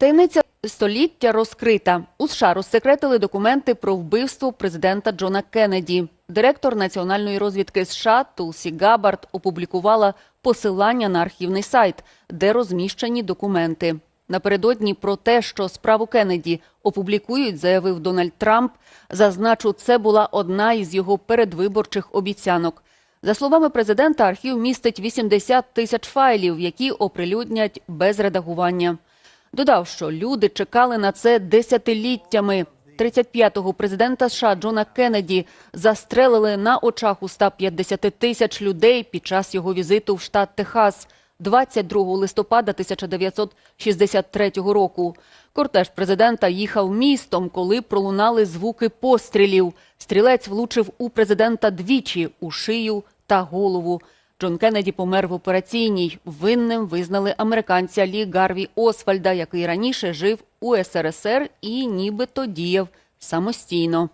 Таємниця століття розкрита. У США розсекретили документи про вбивство президента Джона Кеннеді. Директор національної розвідки США Тулсі Габард опублікувала посилання на архівний сайт, де розміщені документи. Напередодні про те, що справу Кеннеді опублікують, заявив Дональд Трамп. Зазначу, це була одна із його передвиборчих обіцянок. За словами президента, архів містить 80 тисяч файлів, які оприлюднять без редагування. Додав, що люди чекали на це десятиліттями. 35-го президента США Джона Кеннеді застрелили на очах у 150 тисяч людей під час його візиту в штат Техас 22 листопада 1963 року. Кортеж президента їхав містом, коли пролунали звуки пострілів. Стрілець влучив у президента двічі у шию та голову. Джон Кеннеді помер в операційній. Винним визнали американця Лі Гарві Освальда, який раніше жив у СРСР і нібито діяв самостійно.